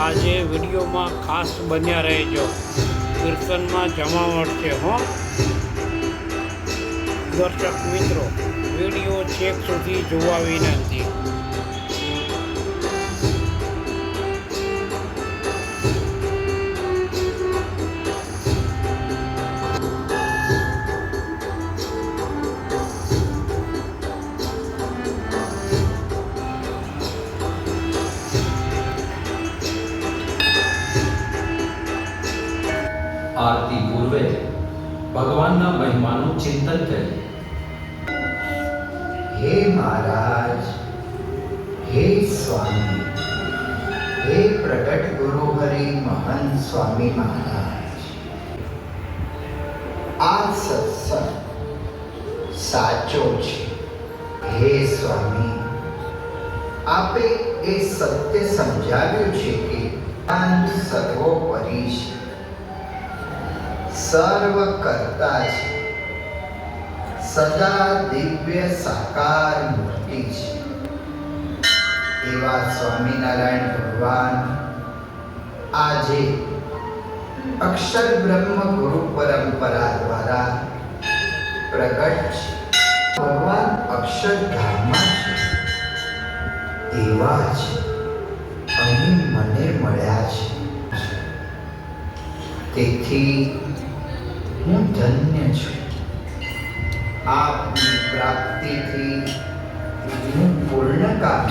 આજે વિડીયોમાં ખાસ બન્યા રહેજો. કીર્તનમાં જમાવટ છે, હો. દર્શક મિત્રો, વીડિયો છેક સુધી જોવા વિનંતી. મહિમાનું ચિંતન કરીએ હે મહારાજ હે સ્વામી હે પ્રગટ ગુરુ હરિ મહંત સ્વામી મહારાજ આ સત્સંગ સાચો છે હે સ્વામી આપે એ સત્ય સમજાવ્યું છે કે જ્ઞાન સર્વોપરી છે સર્વ કરતા છે સદા દિવ્ય સાકાર મૂર્તિ છે. એવા સ્વામિનારાયણ ભગવાન આજે અક્ષર બ્રહ્મ ગુરુ પરંપરા દ્વારા પ્રગટ છે. ભગવાન અક્ષરધામમાં છે. એવા જ અહીં મને મળ્યા છે. તેથી હું ધન્ય છું. આપની પ્રાપ્તિથી હું પૂર્ણ કામ